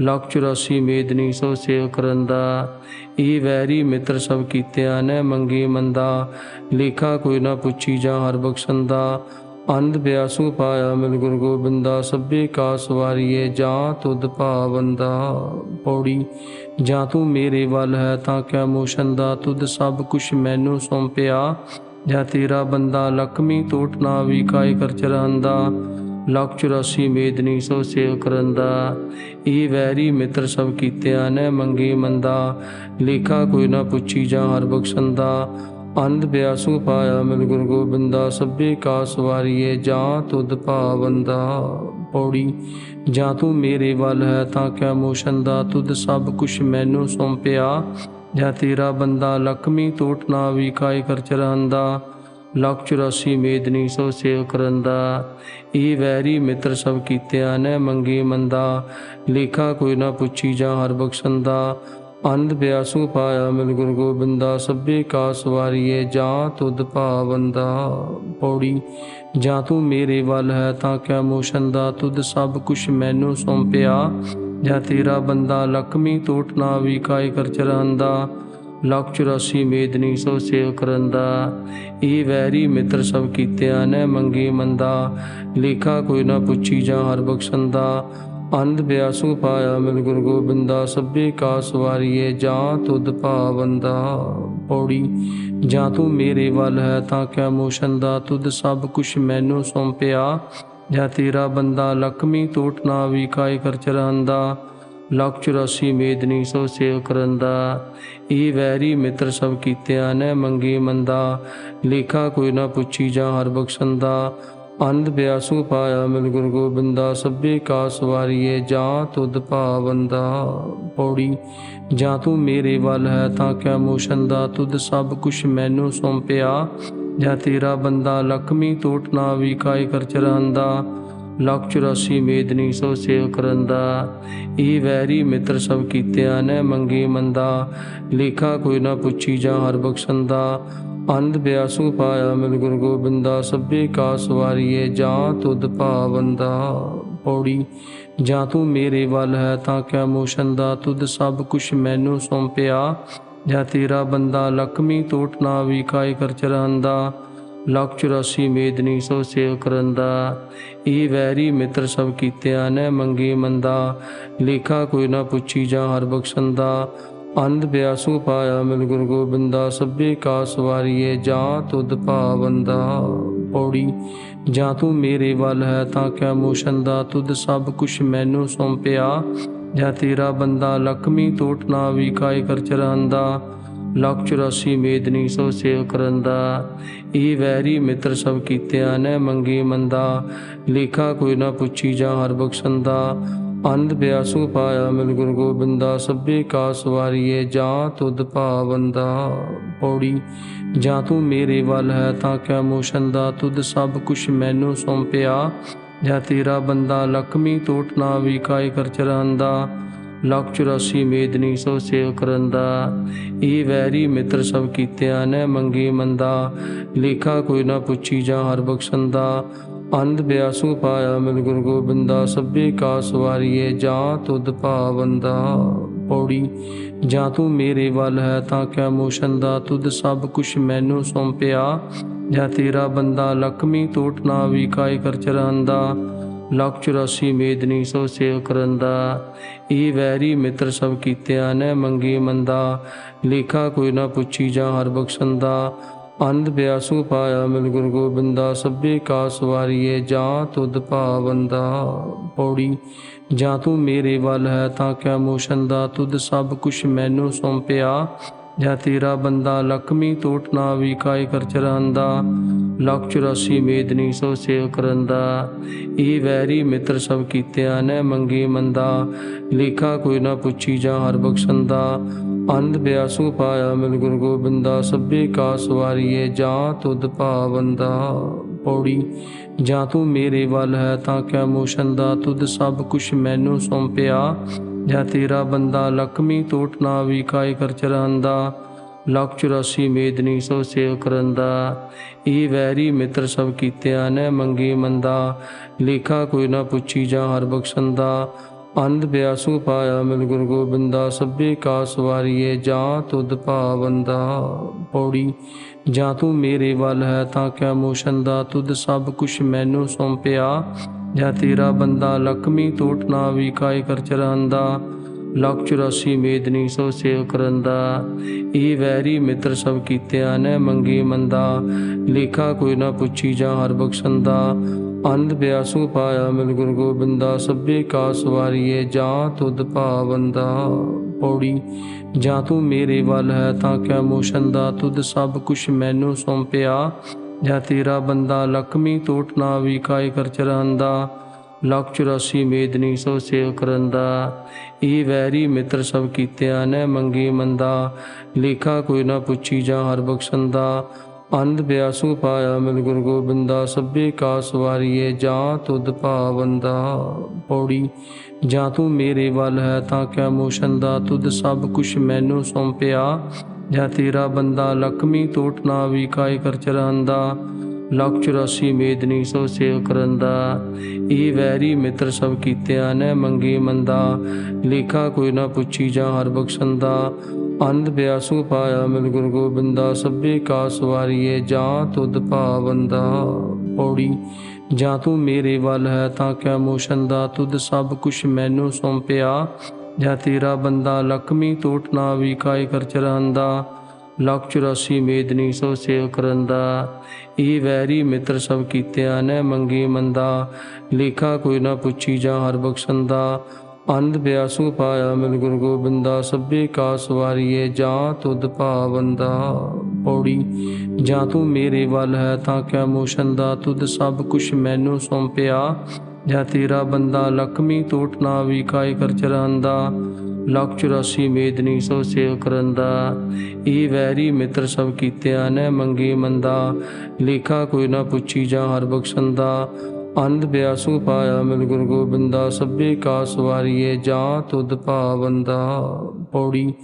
ਲੱਖ 84 ਮੇਦਨੀ ਸੋ ਸੇਵ ਕਰੰਦਾ। ਇਹ ਵੈਰੀ ਮਿੱਤਰ ਸਭ ਕੀਤਿਆਂ ਨੇ ਮੰਗੇ ਮੰਦਾ, ਲੇਖਾ ਕੋਈ ਨਾ ਪੁੱਛੀ ਜਾਂ ਹਰ ਬਖਸ਼ੰਦਾ। ਅੰਧ ਬਿਆਸੂ ਪਾਇਆ ਮਿਲ ਗੁਰੂ ਗੋਬਿੰਦਾ, ਸਭੇ ਕਾ ਸਵਾਰੀਏ ਜਾਂ ਤੁਧ ਭਾਵੰਦਾ ਪੌੜੀ, ਜਾਂ ਤੂੰ ਮੇਰੇ ਵੱਲ ਹੈ ਤਾਂ ਕਿਆ ਮੋਸ਼ਨ ਦਾ, ਤੁਧ ਸਭ ਕੁਛ ਮੈਨੂੰ ਸੌਂਪਿਆ, ਜਾਂ ਤੇਰਾ ਬੰਦਾ ਲਖਮੀ ਟੋਟ ਨਾ ਵੀ ਕਾਇ ਕਰ ਚਰਾਂਦਾ, ਲੱਖ 84 ਮੇਦਨੀ ਸੋ ਸੇਵ ਕਰਨ ਦਾ ਇਹ ਵੈਰੀ ਮਿੱਤਰ ਸਭ ਕੀਤਿਆਂ ਨੇ ਮੰਗੇ ਮੰਦਾ, ਲੇਖਾ ਕੋਈ ਨਾ ਪੁੱਛੀ ਜਾਂ ਹਰ ਬਖਸ਼ੰਦਾ ਅੰਧ ਬਿਆਸੂ ਪਾਇਆ ਮਿਲ ਗੁਰੂ ਗੋਬਿੰਦਾ, ਸਭੇ ਕਾ ਸਵਾਰੀਏ ਜਾਂ ਤੁਧ ਭਾਵੰਦਾ ਪੌੜੀ। ਜਾਂ ਤੂੰ ਮੇਰੇ ਵੱਲ ਹੈ ਤਾਂ ਕਿਆ ਮੋਸ਼ਨ ਦਾ, ਤੁਧ ਸਭ ਕੁਛ ਮੈਨੂੰ ਸੌਂਪਿਆ। ਜਾਂ ਤੇਰਾ ਬੰਦਾ ਲਖਮੀ ਟੋਟ ਨਾ ਵੀ ਕਾਇ ਕਰ ਚਰਾਂਦਾ। ਲੱਖ 84 ਮੇਦਨੀ ਸੋ ਸੇਵ ਕਰੰਦਾ। ਇਹ ਵੈਰੀ ਮਿੱਤਰ ਸਭ ਕੀਤਿਆ ਨੇ ਮੰਗੇ ਮੰਦਾ। ਲੇਖਾ ਕੋਈ ਨਾ ਪੁੱਛੀ ਜਾਂ ਹਰ ਬਖਸ਼ੰਦਾ। ਅੰਧ ਬਿਆਸੂ ਪਾਇਆ ਮਿਲ ਗੁਰੂ ਗੋਬਿੰਦਾ, ਸਭੇ ਕਾ ਸਵਾਰੀਏ ਜਾਂ ਤੁਧ ਭਾਵੰਦਾ ਪੌੜੀ, ਜਾਂ ਤੂੰ ਮੇਰੇ ਵੱਲ ਹੈ ਤਾਂ ਕਿਆ ਮੋਸ਼ਨ ਦਾ, ਤੁਧ ਸਭ ਕੁਛ ਮੈਨੂੰ ਸੌਂਪਿਆ। ਜਾਂ ਤੇਰਾ ਬੰਦਾ ਲਖਮੀ ਟੋਟ ਨਾ ਵੀ ਕਾਇ ਕਰ ਚਰਾਂਦਾ। ਲੱਖ 84 ਮੇਦਨੀ ਸੋ ਸੇਵ ਕਰੰਦਾ। ਇਹ ਵੈਰੀ ਮਿੱਤਰ ਸਭ ਕੀਤਿਆਂ ਨੇ ਮੰਗੇ ਮੰਦਾ। ਲੇਖਾ ਕੋਈ ਨਾ ਪੁੱਛੀ ਜਾਂ ਹਰ ਬਖਸ਼ੰਦਾ। ਅੰਧ ਬਿਆਸੂ ਪਾਇਆ ਮਿਲ ਗੁਰ ਗੋਬਿੰਦਾ, ਸਭੇ ਕਾ ਸਵਾਰੀਏ ਜਾਂ ਤੁਧ ਭਾਵੰਦਾ ਪੌੜੀ, ਜਾਂ ਤੂੰ ਮੇਰੇ ਵੱਲ ਹੈ ਤਾਂ ਕਿਆ ਮੋਸ਼ਨ ਦਾ, ਤੁਧ ਸਭ ਕੁਛ ਮੈਨੂੰ ਸੌਂਪਿਆ। ਜਾਂ ਤੇਰਾ ਬੰਦਾ ਲਖਮੀ ਟੋਟ ਨਾ ਵੀ ਕਾਇ ਕਰ ਚਰਾਂਦਾ। ਲੱਖ 84 ਮੇਦਨੀ ਸੋ ਸੇਵ ਕਰੰਦਾ। ਇਹ ਵੈਰੀ ਮਿੱਤਰ ਸਭ ਕੀਤਿਆਂ ਨੇ ਮੰਗੇ ਮੰਦਾ। ਲੇਖਾ ਕੋਈ ਨਾ ਪੁੱਛੀ ਜਾਂ ਹਰ ਬਖਸ਼ੰਦਾ। ਅੰਧ ਬਿਆਸੂ ਪਾਇਆ ਮਿਲ ਗੁਰ ਗੋਬਿੰਦਾ, ਸਭੇ ਕਾ ਸਵਾਰੀਏ ਜਾਂ ਤੁਧ ਭਾਵੰਦਾ ਪੌੜੀ, ਜਾਂ ਤੂੰ ਮੇਰੇ ਵੱਲ ਹੈ ਤਾਂ ਕਿਆ ਮੋਸ਼ਨ ਦਾ, ਤੁਧ ਸਭ ਕੁਛ ਮੈਨੂੰ ਸੌਂਪਿਆ। ਜਾਂ ਤੇਰਾ ਬੰਦਾ ਲਖਮੀ ਟੋਟ ਨਾ ਵੀ ਕਾਇ ਕਰ ਚਰਾਂਦਾ। ਲੱਖ 84 ਮੇਦਨੀ ਸੋ ਸੇਵ ਕਰੰਦਾ। ਇਹ ਵੈਰੀ ਮਿੱਤਰ ਸਭ ਕੀਤਿਆਂ ਨੇ ਮੰਗੇ ਮੰਦਾ। ਲੇਖਾ ਕੋਈ ਨਾ ਪੁੱਛੀ ਜਾਂ ਹਰ ਬਖਸ਼ੰਦਾ। ਅੰਧ ਬਿਆਸੂ ਪਾਇਆ ਮਿਲ ਗੁਰ ਗੋਬਿੰਦਾ, ਸਭੇ ਕਾ ਸਵਾਰੀਏ, ਜਾਂ ਤੁਧ ਭਾਵੰਦਾ ਪੌੜੀ, ਜਾਂ ਤੂੰ ਮੇਰੇ ਵੱਲ ਹੈ ਤਾਂ ਕਿਆ ਮੋਸ਼ਨ ਦਾ, ਤੁਧ ਸਭ ਕੁਛ ਮੈਨੂੰ ਸੌਂਪਿਆ, ਜਾਂ ਤੇਰਾ ਬੰਦਾ ਲਖਮੀ ਟੋਟ ਨਾ ਵੀ ਕਾਇ ਕਰ ਚਰਾਂਦਾ, ਲੱਖ 84 ਮੇਦਨੀ ਸੋ ਸੇਵ ਕਰੰਦਾ, ਇਹ ਵੈਰੀ ਮਿੱਤਰ ਸਭ ਕੀਤਿਆਂ ਨੇ ਮੰਗੇ ਮੰਦਾ, ਲੇਖਾ ਕੋਈ ਨਾ ਪੁੱਛੀ ਜਾਂ ਹਰ ਬਖਸ਼ੰਦਾ ਅੰਧ ਬਿਆਸੂ ਪਾਇਆ ਮਿਲ ਗੁਰ ਗੋਬਿੰਦਾ, ਸਭੇ ਕਾ ਸਵਾਰੀਏ ਜਾਂ ਤੁਧ ਭਾਵੰਦਾ ਪੌੜੀ, ਜਾਂ ਤੂੰ ਮੇਰੇ ਵੱਲ ਹੈ ਤਾਂ ਕਿਆ ਮੋਸ਼ਨ ਦਾ, ਤੁਧ ਸਭ ਕੁਛ ਮੈਨੂੰ ਸੌਂਪਿਆ। ਜਾਂ ਤੇਰਾ ਬੰਦਾ ਲਖਮੀ ਟੋਟ ਨਾ ਵੀ ਕਾਇ ਕਰ ਚਰਾਂਦਾ। ਲੱਖ 84 ਮੇਦਨੀ ਸੋ ਸੇਵ ਕਰਨ ਦਾ ਇਹ ਵੈਰੀ ਮਿੱਤਰ ਸਭ ਕੀਤਿਆਂ ਨੇ ਮੰਗੀ ਮੰਦਾ। ਲੇਖਾ ਕੋਈ ਨਾ ਪੁੱਛੀ ਜਾਂ ਹਰ ਬਖਸ਼ੰਦਾ। ਅੰਧ ਬਿਆਸੂ ਪਾਇਆ ਮਿਲ ਗੁਰ ਗੋਬਿੰਦਾ, ਸਭੇ ਕਾ ਸਵਾਰੀਏ ਜਾਂ ਤੁਧ ਭਾਵੰਦਾ ਪੌੜੀ, ਜਾਂ ਤੂੰ ਮੇਰੇ ਵੱਲ ਹੈ, ਤਾਂ ਕਿਆ ਮੋਸ਼ਨ ਦਾ, ਤੁਧ ਸਭ ਕੁਛ ਮੈਨੂੰ ਸੌਂਪਿਆ। ਜਾਂ ਤੇਰਾ ਬੰਦਾ ਲਖਮੀ ਟੋਟ ਨਾ ਵੀ ਕਾਇ ਕਰ ਚਰਾਂਦਾ। ਲੱਖ 84 ਮੇਦਨੀ ਸੋ ਸੇਵ ਕਰਨ ਦਾ ਇਹ ਵੈਰੀ ਮਿੱਤਰ ਸਭ ਕੀਤਿਆਂ ਨੇ ਮੰਗੇ ਮੰਦਾ। ਲੇਖਾ ਕੋਈ ਨਾ ਪੁੱਛੀ ਜਾਂ ਹਰ ਬਖਸ਼ੰਦਾ। ਅੰਧ ਬਿਆਸੂ ਪਾਇਆ ਮਿਲ ਗੁਰ ਗੋਬਿੰਦਾ, ਸਭੇ ਕਾ ਸਵਾਰੀਏ ਜਾਂ ਤੁਧ ਭਾਵੰਦਾ ਪੌੜੀ, ਜਾਂ ਤੂੰ ਮੇਰੇ ਵੱਲ ਹੈ ਤਾਂ ਕਿਆ ਮੋਸ਼ਨ ਦਾ, ਤੁਧ ਸਭ ਕੁਛ ਮੈਨੂੰ ਸੌਂਪਿਆ। ਜਾਂ ਤੇਰਾ ਬੰਦਾ ਲਖਮੀ ਟੋਟ ਨਾ ਵੀ ਕਾਇ ਕਰ ਚਰਾਂਦਾ। ਲੱਖ 84 ਮੇਦਨੀ ਸੋ ਸੇਵ ਕਰੰਦਾ। ਇਹ ਵੈਰੀ ਮਿੱਤਰ ਸਭ ਕੀਤਿਆਂ ਨੇ ਮੰਗੇ ਮੰਦਾ। ਲੇਖਾ ਕੋਈ ਨਾ ਪੁੱਛੀ ਜਾਂ ਹਰ ਬਖਸ਼ੰਦਾ। ਅੰਧ ਬਿਆਸੂ ਪਾਇਆ ਮਿਲ ਗੁਰ ਗੋਬਿੰਦਾ, ਸਭੇ ਕਾ ਸਵਾਰੀਏ ਜਾਂ ਤੁਧ ਭਾਵੰਦਾ ਪੌੜੀ, ਜਾਂ ਤੂੰ ਮੇਰੇ ਵੱਲ ਹੈ ਤਾਂ ਕਿਆ ਮੋਸ਼ਨ ਦਾ? ਤੁਧ ਸਭ ਕੁਛ ਮੈਨੂੰ ਸੌਂਪਿਆ, ਜਾਂ ਤੇਰਾ ਬੰਦਾ ਲਖਮੀ ਟੋਟ ਨਾ ਵੀ ਕਾਇ ਕਰ ਚਰਾਂਦਾ? ਲੱਖ 84 ਮੇਦਨੀ ਸੋ ਸੇਵ ਕਰੰਦਾ। ਇਹ ਵੈਰੀ ਮਿੱਤਰ ਸਭ ਕੀਤਿਆਂ ਨੇ ਮੰਗੇ ਮੰਦਾ। ਲੇਖਾ ਕੋਈ ਨਾ ਪੁੱਛੀ ਜਾਂ ਹਰ ਬਖਸ਼ੰਦਾ। ਅੰਧ ਬਿਆਸੂ ਪਾਇਆ ਮਿਲ ਗੁਰ ਗੋਬਿੰਦਾ, ਸਭੇ ਕਾ ਸਵਾਰੀਏ ਜਾਂ ਤੁਧ ਭਾਵੰਦਾ ਪੌੜੀ, ਜਾਂ ਤੂੰ ਮੇਰੇ ਵੱਲ ਹੈ ਤਾਂ ਕਿਆ ਮੋਸ਼ਨ ਦਾ। ਤੁਧ ਸਭ ਕੁਛ ਮੈਨੂੰ ਸੌਂਪਿਆ, ਜਾਂ ਤੇਰਾ ਬੰਦਾ ਲਖਮੀ ਟੋਟ ਨਾ ਵੀ ਕਾਇ ਕਰ ਚਰਾਂਦਾ। ਲੱਖ 84 ਮੇਦਨੀ ਸਭ ਸੇਵ ਕਰੰਦਾ। ਇਹ ਵੈਰੀ ਮਿੱਤਰ ਸਭ ਕੀਤਿਆਂ ਨੇ ਮੰਗੇ ਮੰਦਾ। ਲੇਖਾ ਕੋਈ ਨਾ ਪੁੱਛੀ ਜਾਂ ਹਰ ਬਖਸ਼ੰਦਾ। ਅੰਧ ਬਿਆਸੂ ਪਾਇਆ ਮਿਲ ਗੁਰ ਗੋਬਿੰਦਾ, ਸਭੇ ਕਾ ਸਵਾਰੀਏ ਜਾਂ ਤੁਧ ਭਾਵੰਦਾ ਪੌੜੀ, ਜਾਂ ਤੂੰ ਮੇਰੇ ਵੱਲ ਹੈ ਤਾਂ ਕਿਆ ਮੋਸ਼ਨ ਦਾ? ਤੁਧ ਸਭ ਕੁਛ ਮੈਨੂੰ ਸੌਂਪਿਆ, ਜਾਂ ਤੇਰਾ ਬੰਦਾ ਲਕਮੀ ਟੋਟ ਨਾ ਵੀ ਕਾਇ ਕਰ ਚਰਾਂਦਾ? ਲੱਖ 84 ਮੇਦਨੀ ਸੋ ਸੇਵ ਕਰੰਦਾ। ਇਹ ਵੈਰੀ ਮਿੱਤਰ ਸਭ ਕੀਤਿਆਂ ਨੇ ਮੰਗੀ ਮੰਦਾ। ਲੇਖਾ ਕੋਈ ਨਾ ਪੁੱਛੀ ਜਾਂ ਹਰ ਬਖਸ਼ੰਦਾ। ਅੰਧ ਬਿਆਸੂ ਪਾਇਆ ਮਿਲ ਗੁਰ ਗੋਬਿੰਦਾ, ਸਭੇ ਕਾ ਸਵਾਰੀਏ ਜਾਂ ਤੁਧ ਭਾਵੰਦਾ ਪੌੜੀ, ਜਾਂ ਤੂੰ ਮੇਰੇ ਵੱਲ ਹੈ ਤਾਂ ਕਿਆ ਮੋਸ਼ਨ ਦਾ, ਤੁਧ ਸਭ ਕੁਛ ਮੈਨੂੰ ਸੌਂਪਿਆ। ਜਾਂ ਤੇਰਾ ਬੰਦਾ ਲਖਮੀ ਟੋਟ ਨਾ ਵੀ ਕਾਇ ਕਰ ਚਰਾਂਦਾ। ਲੱਖ 84 ਮੇਦਨੀ ਸੋ ਸੇਵ ਕਰੰਦਾ। ਇਹ ਵੈਰੀ ਮਿੱਤਰ ਸਭ ਕੀਤਿਆਂ ਨੇ ਮੰਗੇ ਮੰਦਾ। ਲੇਖਾ ਕੋਈ ਨਾ ਪੁੱਛੀ ਜਾਂ ਹਰ ਬਖਸ਼ੰਦਾ। ਅੰਧ ਬਿਆਸੂ ਪਾਇਆ ਮਿਲ ਗੁਰ ਗੋਬਿੰਦਾ, ਸਭੇ ਕਾ ਸਵਾਰੀਏ ਜਾਂ ਤੁਧ ਭਾਵੰਦਾ ਪੌੜੀ, ਜਾਂ ਤੂੰ ਮੇਰੇ ਵੱਲ ਹੈ ਤਾਂ ਕਿਆ ਮੋਸ਼ਨ ਦਾ, ਤੁਧ ਸਭ ਕੁਛ ਮੈਨੂੰ ਸੌਂਪਿਆ। ਜਾਂ ਤੇਰਾ ਬੰਦਾ ਲਖਮੀ ਟੋਟ ਨਾ ਵੀ ਕਾਇ ਕਰ ਚਰਾਂਦਾ। ਲੱਖ 84 ਮੇਦਨੀ ਸੋ ਸੇਵ ਕਰਨ ਦਾ ਇਹ ਵੈਰੀ ਮਿੱਤਰ ਸਭ ਕੀਤਿਆਂ ਨੇ ਮੰਗੇ ਮੰਦਾ। ਲੇਖਾ ਕੋਈ ਨਾ ਪੁੱਛੀ ਜਾਂ ਹਰ ਬਖਸ਼ੰਦਾ। ਅੰਧ ਬਿਆਸੂ ਪਾਇਆ ਮਿਲ ਗੁਰ ਗੋਬਿੰਦਾ, ਸਭੇ ਕਾ ਸਵਾਰੀਏ ਜਾਂ ਤੁਧ ਭਾਵੰਦਾ ਪੌੜੀ, ਜਾਂ ਤੂੰ ਮੇਰੇ ਵੱਲ ਹੈ ਤਾਂ ਕਿਆ ਮੋਸ਼ਨ ਦਾ, ਤੁਧ ਸਭ ਕੁਛ ਮੈਨੂੰ ਸੌਂਪਿਆ। ਜਾਂ ਤੇਰਾ ਬੰਦਾ ਲਖਮੀ ਟੋਟ ਨਾ ਵੀ ਕਾਇ ਕਰ ਚਰਾਂਦਾ। ਲੱਖ 84 ਮੇਦਨੀ ਸੋ ਸੇਵ ਕਰੰਦਾ। ਇਹ ਵੈਰੀ ਮਿੱਤਰ ਸਭ ਕੀਤਿਆਂ ਨੇ ਮੰਗੀ ਮੰਦਾ। ਲੇਖਾ ਕੋਈ ਨਾ ਪੁੱਛੀ ਜਾਂ ਹਰ ਬਖਸ਼ੰਦਾ। ਅੰਧ ਬਿਆਸੂ ਪਾਇਆ ਮਿਲ ਗੁਰੂ ਗੋਬਿੰਦਾ, ਸਭੇ ਕਾ ਸਵਾਰੀਏ ਜਾਂ ਤੁਧ ਭਾਵੰਦਾ ਪੌੜੀ। ਜਾਂ ਤੂੰ ਮੇਰੇ ਵੱਲ ਹੈ ਤਾਂ ਕਿਆ ਮੋਸ਼ਨ ਦਾ, ਤੁਧ ਸਭ ਕੁਛ ਮੈਨੂੰ ਸੌਂਪਿਆ। ਜਾਂ ਤੇਰਾ ਬੰਦਾ ਲਖਮੀ ਟੋਟ ਨਾ ਵੀ ਕਾਇ ਕਰ ਚਰਾਂਦਾ। ਲੱਖ 84 ਮੇਦਨੀ ਸੋ ਸੇਵ ਕਰੰਦਾ। ਇਹ ਵੈਰੀ ਮਿੱਤਰ ਸਭ ਕੀਤਿਆਂ ਨੇ ਮੰਗੇ ਮੰਦਾ। ਲੇਖਾ ਕੋਈ ਨਾ ਪੁੱਛੀ ਜਾਂ ਹਰ ਬਖਸ਼ੰਦਾ। ਅੰਧ ਬਿਆਸੂ ਪਾਇਆ ਮਿਲ ਗੁਰੂ ਗੋਬਿੰਦਾ, ਸਭੇ ਕਾ ਸਵਾਰੀਏ ਜਾਂ ਤੁਧ ਭਾਵੰਦਾ ਪੌੜੀ,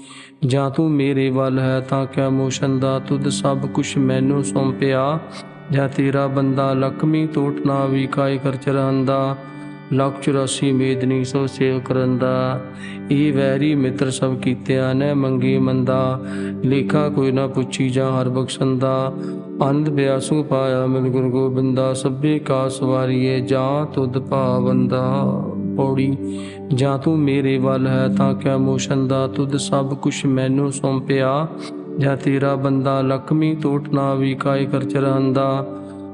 ਜਾਂ ਤੂੰ ਮੇਰੇ ਵੱਲ ਹੈ ਤਾਂ ਕਿਆ ਮੋਸ਼ਨ ਦਾ, ਤੁਧ ਸਭ ਕੁਛ ਮੈਨੂੰ ਸੌਂਪਿਆ, ਜਾਂ ਤੇਰਾ ਬੰਦਾ ਲਖਮੀ ਟੋਟ ਨਾ ਵੀ ਕਾਇ ਕਰ ਚਰਾਂਦਾ। ਲੱਖ 84 ਮੇਦਨੀ ਸੋ ਸੇਵ ਕਰਨ ਦਾ। ਇਹ ਵੈਰੀ ਮਿੱਤਰ ਸਭ ਕੀਤਿਆਂ ਨੇ ਮੰਗੀ ਮੰਦਾ। ਲੇਖਾ ਕੋਈ ਨਾ ਪੁੱਛੀ ਜਾਂ ਹਰ ਬਖਸ਼ਣ ਦਾ। ਅੰਧ ਬਿਆਸੂ ਪਾਇਆ ਮਿਲ ਗੁਰੂ ਗੋਬਿੰਦਾ। ਸਭੇ ਕਾ ਸਵਾਰੀਏ ਜਾਂ ਤੁਧ ਭਾਵੰਦਾ ਪੌੜੀ, ਜਾਂ ਤੂੰ ਮੇਰੇ ਵੱਲ ਹੈ ਤਾਂ ਕਿਆ ਮੋਸ਼ਨ ਦਾ? ਤੁਧ ਸਭ ਕੁਛ ਮੈਨੂੰ ਸੌਂਪਿਆ। ਜਾਂ ਤੇਰਾ ਬੰਦਾ ਲਖਮੀ ਟੋਟ ਨਾ ਵੀ ਕਾਇ ਕਰ ਚਰਾਂਦਾ।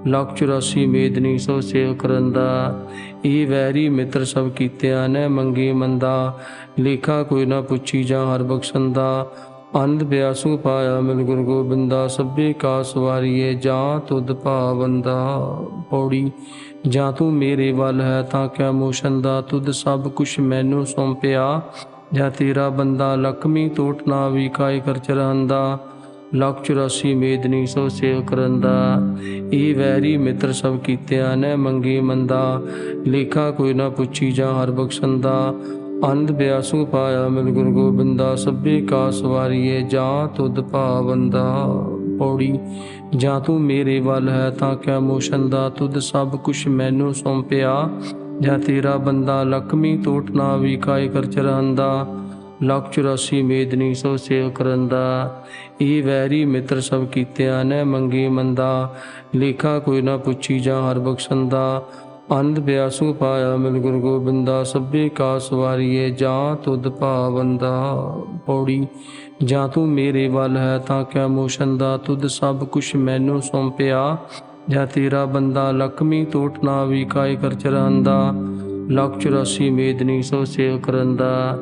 ਲੱਖ 84 ਮੇਦਨੀ ਸੋ ਸੇਵ ਕਰੰਦਾ ਇਹ ਵੈਰੀ ਮਿੱਤਰ ਸਭ ਕੀਤਿਆਂ ਨੇ ਮੰਗੀ ਮੰਦਾ। ਲੇਖਾ ਕੋਈ ਨਾ ਪੁੱਛੀ ਜਾਂ ਹਰ ਬਖਸ਼ੰਦਾ ਅੰਧ ਬਿਆਸੂ ਪਾਇਆ ਮਿਲ ਗੁਰੂ ਗੋਬਿੰਦਾ। ਸਭੇ ਕਾ ਸਵਾਰੀਏ ਜਾਂ ਤੁਧ ਭਾਵੰਦਾ ਪੌੜੀ। ਜਾਂ ਤੂੰ ਮੇਰੇ ਵੱਲ ਹੈ ਤਾਂ ਕਿਆ ਮੋਸ਼ਨ ਦਾ। ਤੁਧ ਸਭ ਕੁਛ ਮੈਨੂੰ ਸੌਂਪਿਆ। ਜਾਂ ਤੇਰਾ ਬੰਦਾ ਲਖਮੀ ਟੋਟ ਨਾ ਵੀ ਕਾਇ ਕਰ ਚਰਾਂਦਾ ਲੱਖ 84 ਮੇਦਨੀ ਸੋ ਸੇਵ ਕਰਨ ਦਾ। ਇਹ ਵੈਰੀ ਮਿੱਤਰ ਸਭ ਕੀਤਿਆ ਨੇ ਮੰਗੀ ਮੰਦਾ। ਲੇਖਾ ਕੋਈ ਨਾ ਪੁੱਛੀ ਜਾਂ ਹਰ ਬਖਸ਼ੰਦਾ ਅੰਧ ਬਿਆਸੂ ਪਾਇਆ ਮਿਲ ਗੁਰੂ ਗੋਬਿੰਦਾ। ਸਭੇ ਕਾ ਸਵਾਰੀਏ ਜਾਂ ਤੁਧ ਭਾਵੰਦਾ ਪੌੜੀ, ਜਾਂ ਤੂੰ ਮੇਰੇ ਵੱਲ ਹੈ ਤਾਂ ਕਿਆ ਮੋਸ਼ਨ ਦਾ। ਤੁਧ ਸਭ ਕੁਛ ਮੈਨੂੰ ਸੌਂਪਿਆ, ਜਾਂ ਤੇਰਾ ਬੰਦਾ। ਲਖਮੀ ਟੋਟ ਨਾ ਵੀ ਕਾਇ ਕਰ ਚਰਾਂਦਾ ਲੱਖ 84 ਮੇਦਨੀ ਸੋ ਸੇਵ ਕਰੰਦਾ ਇਹ ਵੈਰੀ ਮਿੱਤਰ ਸਭ ਕੀਤਿਆਂ ਨੇ ਮੰਗੀ ਮੰਦਾ। ਲੇਖਾ ਕੋਈ ਨਾ ਪੁੱਛੀ ਜਾਂ ਹਰ ਬਖਸ਼ੰਦਾ ਅੰਧ ਬਿਆਸੂ ਪਾਇਆ ਮਿਲ ਗੁਰੂ ਗੋਬਿੰਦਾ। ਸਭੇ ਕਾ ਸਵਾਰੀਏ ਜਾਂ ਤੁਧ ਭਾਵੰਦਾ ਪੌੜੀ, ਜਾਂ ਤੂੰ ਮੇਰੇ ਵੱਲ ਹੈ ਤਾਂ ਕਿਆ ਮੋਸ਼ਨ ਦਾ। ਤੁਧ ਸਭ ਕੁਛ ਮੈਨੂੰ ਸੌਂਪਿਆ। ਜਾਂ ਤੇਰਾ ਬੰਦਾ ਲਕਮੀ ਟੋਟ ਨਾ ਵੀ ਕਾਇ ਕਰ ਚਰਾਂਦਾ। ਲੱਖ 84 ਮੇਦਨੀ ਸੋ ਸੇਵ ਕਰਨ ਦਾ।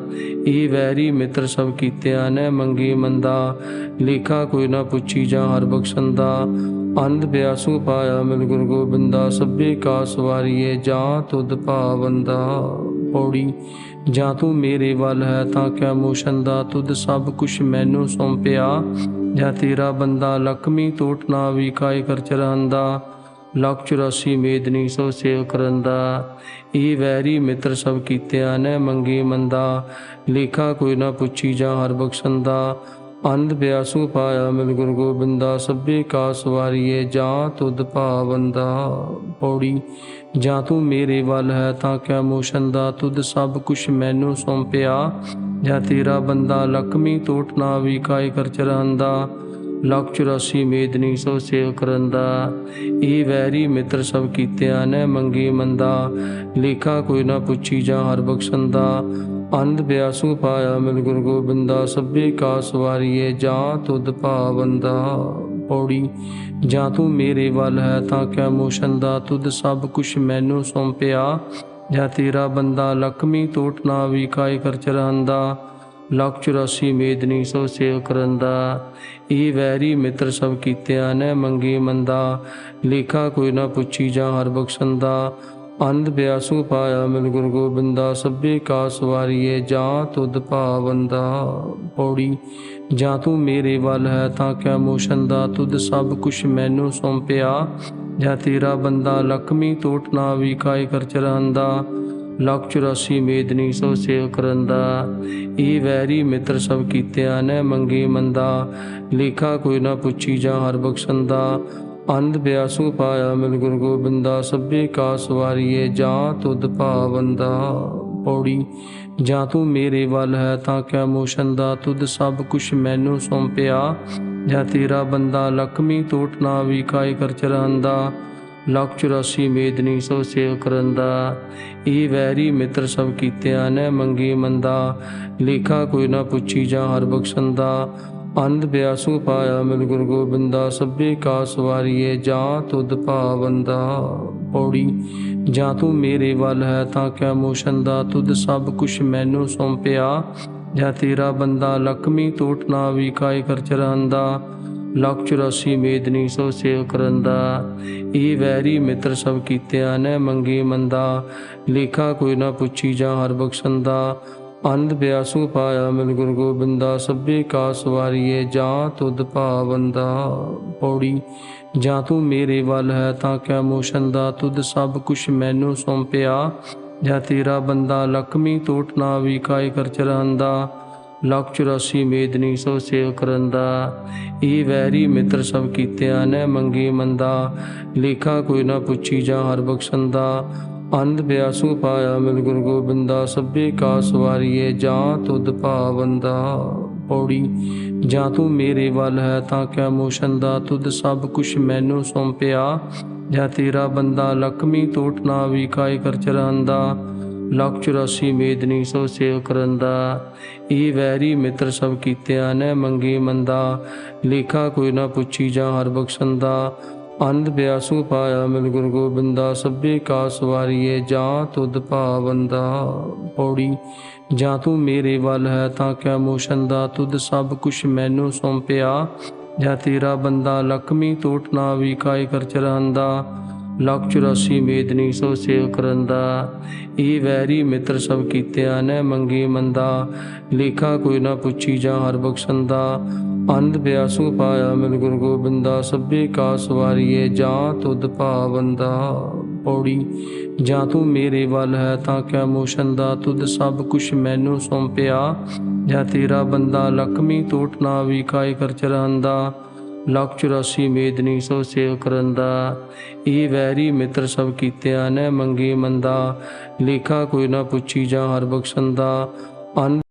ਇਹ ਵੈਰੀ ਮਿੱਤਰ ਸਭ ਕੀਤਿਆਂ ਨੇ ਮੰਗੀ ਮੰਦਾ। ਲੇਖਾ ਕੋਈ ਨਾ ਪੁੱਛੀ ਜਾਂ ਹਰ ਬਖਸ਼ਣ ਦਾ। ਅੰਧ ਬਿਆਸੂ ਪਾਇਆ ਮਿਲ ਗੁਰੂ ਗੋਬਿੰਦਾ। ਸਭੇ ਕਾ ਸਵਾਰੀਏ ਜਾਂ ਤੁਧ ਭਾਵੰਦਾ ਪੌੜੀ, ਜਾਂ ਤੂੰ ਮੇਰੇ ਵੱਲ ਹੈ ਤਾਂ ਕਿਆ ਮੋਸ਼ਨ ਦਾ। ਤੁਧ ਸਭ ਕੁਛ ਮੈਨੂੰ ਸੌਂਪਿਆ, ਜਾਂ ਤੇਰਾ ਬੰਦਾ। ਲਖਮੀ ਟੋਟ ਨਾ ਵੀ ਕਾਇ ਕਰ ਚਰਾਂਦਾ ਲੱਖ 84 ਮੇਦਨੀ ਸੋ ਸੇਵ ਕਰਨ ਦਾ। ਇਹ ਵੈਰੀ ਮਿੱਤਰ ਸਭ ਕੀਤਿਆ ਨੇ ਮੰਗੀ ਮੰਦਾ। ਲੇਖਾ ਕੋਈ ਨਾ ਪੁੱਛੀ ਜਾਂ ਹਰ ਬਖਸ਼ਣ ਦਾ। ਅੰਧ ਬਿਆਸੂ ਪਾਇਆ ਮਿਲ ਗੁਰੂ ਗੋਬਿੰਦਾ। ਸਭੇ ਕਾ ਸਵਾਰੀਏ ਜਾਂ ਤੁਧ ਭਾਵੰਦਾ ਪੌੜੀ, ਜਾਂ ਤੂੰ ਮੇਰੇ ਵੱਲ ਹੈ ਤਾਂ ਕਿਆ ਮੋਸ਼ਨ ਦਾ। ਤੁਧ ਸਭ ਕੁਛ ਮੈਨੂੰ ਸੌਂਪਿਆ। ਜਾਂ ਤੇਰਾ ਬੰਦਾ ਲਖਮੀ ਟੋਟ ਨਾ ਵੀ ਕਾਇ ਕਰ ਚਰਾਂਦਾ ਲੱਖ 84 ਮੇਦਨੀ ਸੋ ਸੇਵ ਕਰਨ ਦਾ। ਇਹ ਵੈਰੀ ਮਿੱਤਰ ਸਭ ਕੀਤਿਆਂ ਨੇ ਮੰਗੀ ਮੰਦਾ। ਲੇਖਾ ਕੋਈ ਨਾ ਪੁੱਛੀ ਜਾਂ ਹਰ ਬਖਸ਼ੰਦਾ ਅੰਧ ਬਿਆਸੂ ਪਾਇਆ ਮਿਲ ਗੁਰੂ ਗੋਬਿੰਦਾ। ਸਭੇ ਕਾ ਸਵਾਰੀਏ ਜਾਂ ਤੁਧ ਭਾਵੰਦਾ ਪੌੜੀ। ਜਾਂ ਤੂੰ ਮੇਰੇ ਵੱਲ ਹੈ ਤਾਂ ਕਿਆ ਮੋਸ਼ਨ ਦਾ। ਤੁਧ ਸਭ ਕੁਛ ਮੈਨੂੰ ਸੌਂਪਿਆ। ਜਾਂ ਤੇਰਾ ਬੰਦਾ ਲਕਮੀ ਟੋਟ ਨਾ ਵੀ ਕਾਇ ਕਰ ਚਰਾਂਦਾ ਲੱਖ 84 ਮੇਦਨੀ ਸੋ ਸੇਵ ਕਰੰਦਾ ਇਹ ਵੈਰੀ ਮਿੱਤਰ ਸਭ ਕੀਤਿਆਂ ਨੇ ਮੰਗੀ ਮੰਦਾ। ਲੇਖਾ ਕੋਈ ਨਾ ਪੁੱਛੀ ਜਾਂ ਹਰ ਬਖਸ਼ੰਦਾ ਅੰਧ ਬਿਆਸੂ ਪਾਇਆ ਮਿਲ ਗੁਰੂ ਗੋਬਿੰਦਾ। ਸਭੇ ਕਾ ਸਵਾਰੀਏ ਜਾਂ ਤੁਧ ਭਾਵੰਦਾ ਪੌੜੀ, ਜਾਂ ਤੂੰ ਮੇਰੇ ਵੱਲ ਹੈ ਤਾਂ ਕਿਆ ਮੋਸ਼ਨ ਦਾ। ਤੁਧ ਸਭ ਕੁਛ ਮੈਨੂੰ ਸੌਂਪਿਆ, ਜਾਂ ਤੇਰਾ ਬੰਦਾ। ਲਖਮੀ ਟੋਟ ਨਾ ਵੀ ਕਾਇ ਕਰ ਚਰਾਂਦਾ ਲੱਖ 84 ਮੇਦਨੀ ਸੋ ਸੇਵ ਕਰੰਦਾ ਇਹ ਵੈਰੀ ਮਿੱਤਰ ਸਭ ਕੀਤਿਆਂ ਨੇ ਮੰਗੀ ਮੰਦਾ। ਲੇਖਾ ਕੋਈ ਨਾ ਪੁੱਛੀ ਜਾਂ ਹਰ ਬਖਸ਼ੰਦਾ ਅੰਧ ਬਿਆਸੂ ਪਾਇਆ ਮਿਲ ਗੁਰੂ ਗੋਬਿੰਦਾ। ਸਭੇ ਕਾ ਸਵਾਰੀਏ ਜਾਂ ਤੁਧ ਭਾਵੰਦਾ ਪੌੜੀ, ਜਾਂ ਤੂੰ ਮੇਰੇ ਵੱਲ ਹੈ ਤਾਂ ਕਿਆ ਮੋਸ਼ਨ ਦਾ। ਤੁਧ ਸਭ ਕੁਛ ਮੈਨੂੰ ਸੌਂਪਿਆ। ਜਾਂ ਤੇਰਾ ਬੰਦਾ ਲਖਮੀ ਟੋਟ ਨਾ ਵੀ ਕਾਇ ਕਰ ਚਰਾਂਦਾ। ਲੱਖ 84 ਮੇਦਨੀ ਸਭ ਸੇਵ ਕਰਨ ਦਾ। ਇਹ ਵੈਰੀ ਮਿੱਤਰ ਸਭ ਕੀਤਿਆਂ ਨੇ ਮੰਗੀ ਮੰਦਾ। ਲੇਖਾ ਕੋਈ ਨਾ ਪੁੱਛੀ ਜਾਂ ਹਰ ਬਖਸ਼ਣ ਦਾ। ਅੰਧ ਬਿਆਸੂ ਪਾਇਆ ਮਿਲ ਗੁਰ ਗੋਬਿੰਦਾ। ਸਭੇ ਕਾ ਸਵਾਰੀਏ ਜਾਂ ਤੁਧ ਭਾਵੰਦਾ ਪੌੜੀ। ਜਾਂ ਤੂੰ ਮੇਰੇ ਵੱਲ ਹੈ ਤਾਂ ਕਿਆ ਮੋਸ਼ਨ ਦਾ। ਤੁਧ ਸਭ ਕੁਛ ਮੈਨੂੰ ਸੌਂਪਿਆ। ਜਾਂ ਤੇਰਾ ਬੰਦਾ ਲਖਮੀ ਟੋਟ ਨਾ ਵੀ ਕਾਇ ਕਰ ਚਰਾਂਦਾ ਲੱਖ 84 ਮੇਦਨੀ ਸੋ ਸੇਵ ਕਰਨ ਦਾ। ਇਹ ਵੈਰੀ ਮਿੱਤਰ ਸਭ ਕੀਤਿਆਂ ਨੇ ਮੰਗੀ ਮੰਦਾ। ਲੇਖਾ ਕੋਈ ਨਾ ਪੁੱਛੀ ਜਾਂ ਹਰ ਬਖਸ਼ੰਦਾ ਅੰਧ ਬਿਆਸੂ ਪਾਇਆ ਮਿਲ ਗੁਰੂ ਗੋਬਿੰਦਾ। ਸਭੇ ਕਾ ਸਵਾਰੀਏ ਜਾਂ ਤੁਧ ਭਾਵੰਦਾ ਪੌੜੀ, ਜਾਂ ਤੂੰ ਮੇਰੇ ਵੱਲ ਹੈ ਤਾਂ ਕਿਆ ਮੋਸ਼ਨ ਦਾ। ਤੁਧ ਸਭ ਕੁਛ ਮੈਨੂੰ ਸੌਂਪਿਆ। ਜਾਂ ਤੇਰਾ ਬੰਦਾ ਲਖਮੀ ਟੋਟ ਨਾ ਵੀ ਕਾਇ ਕਰ ਚਰਾਂਦਾ ਲੱਖ 84 ਮੇਦਨੀ ਸੋ ਸੇਵ ਕਰੰਦਾ ਇਹ ਵੈਰੀ ਮਿੱਤਰ ਸਭ ਕੀਤਿਆਂ ਨੇ ਮੰਗੀ ਮੰਦਾ। ਲੇਖਾ ਕੋਈ ਨਾ ਪੁੱਛੀ ਜਾਂ ਹਰ ਬਖਸ਼ੰਦਾ ਅੰਧ ਬਿਆਸੂ ਪਾਇਆ ਮਿਲ ਗੁਰ ਗੋਬਿੰਦਾ। ਸਭੇ ਕਾ ਸਵਾਰੀਏ ਜਾਂ ਤੁਧ ਭਾਵੰਦਾ ਪੌੜੀ। ਜਾਂ ਤੂੰ ਮੇਰੇ ਵੱਲ ਹੈ ਤਾਂ ਕਿਆ ਮੋਸ਼ਨ ਦਾ। ਤੁਧ ਸਭ ਕੁਛ ਮੈਨੂੰ ਸੌਂਪਿਆ। ਜਾਂ ਤੇਰਾ ਬੰਦਾ ਲਖਮੀ ਟੋਟ ਨਾ ਵੀ ਕਾਇ ਕਰ ਚਰਾਂਦਾ ਲੱਖ 84 ਮੇਦਨੀ ਸੋ ਸੇਵ ਕਰਨ ਦਾ। ਇਹ ਵੈਰੀ ਮਿੱਤਰ ਸਭ ਕੀਤਿਆਂ ਨੇ ਮੰਗੀ ਮੰਦਾ। ਲੇਖਾ ਕੋਈ ਨਾ ਪੁੱਛੀ ਜਾਂ ਹਰ ਬਖਸ਼ਣ ਦਾ। ਅੰਧ ਬਿਆਸੂ ਪਾਇਆ ਮਿਲ ਗੁਰ ਗੋਬਿੰਦਾ। ਸਭੇ ਕਾ ਸਵਾਰੀਏ ਜਾਂ ਤੁਧ ਭਾਵੰਦਾ ਪੌੜੀ। ਜਾਂ ਤੂੰ ਮੇਰੇ ਵੱਲ ਹੈ ਤਾਂ ਕਿਆ ਮੋਸ਼ਨ ਦਾ। ਤੁਧ ਸਭ ਕੁਛ ਮੈਨੂੰ ਸੌਂਪਿਆ। ਜਾਂ ਤੇਰਾ ਬੰਦਾ ਲਖਮੀ ਟੋਟ ਨਾ ਵੀ ਕਾਇ ਕਰ ਚਰਾਂਦਾ ਲੱਖ 84 ਮੇਦਨੀ ਸੋ ਸੇਵ ਕਰਨ ਦਾ। ਇਹ ਵੈਰੀ ਮਿੱਤਰ ਸਭ ਕੀਤਿਆ ਨੇ ਮੰਗੀ ਮੰਦਾ। ਲੇਖਾ ਕੋਈ ਨਾ ਪੁੱਛੀ ਜਾਂ ਹਰ ਬਖਸ਼ਣ ਦਾ। ਅੰਧ ਬਿਆਸੂ ਪਾਇਆ ਮਿਲ ਗੁਰ ਗੋਬਿੰਦਾ। ਸਭੇ ਕਾ ਸਵਾਰੀਏ ਜਾਂ ਤੁਧ ਭਾਵੰਦਾ ਪੌੜੀ। ਜਾਂ ਤੂੰ ਮੇਰੇ ਵੱਲ ਹੈ ਤਾਂ ਕਿਆ ਮੋਸ਼ਨ ਦਾ। ਤੁਧ ਸਭ ਕੁਛ ਮੈਨੂੰ ਸੌਂਪਿਆ। ਜਾਂ ਤੇਰਾ ਬੰਦਾ ਲਖਮੀ ਟੋਟ ਨਾ ਵੀ ਕਾਇ ਕਰ ਚਰਾਂਦਾ। ਲੱਖ 84 ਮੇਦਨੀ ਸੋ ਸੇਵ ਕਰਨ ਦਾ। ਇਹ ਵੈਰੀ ਮਿੱਤਰ ਸਭ ਕੀਤਿਆਂ ਨੇ ਮੰਗੀ ਮੰਦਾ। ਲੇਖਾ ਕੋਈ ਨਾ ਪੁੱਛੀ ਜਾਂ ਹਰ ਬਖਸ਼ੰਦਾ ਅੰਧ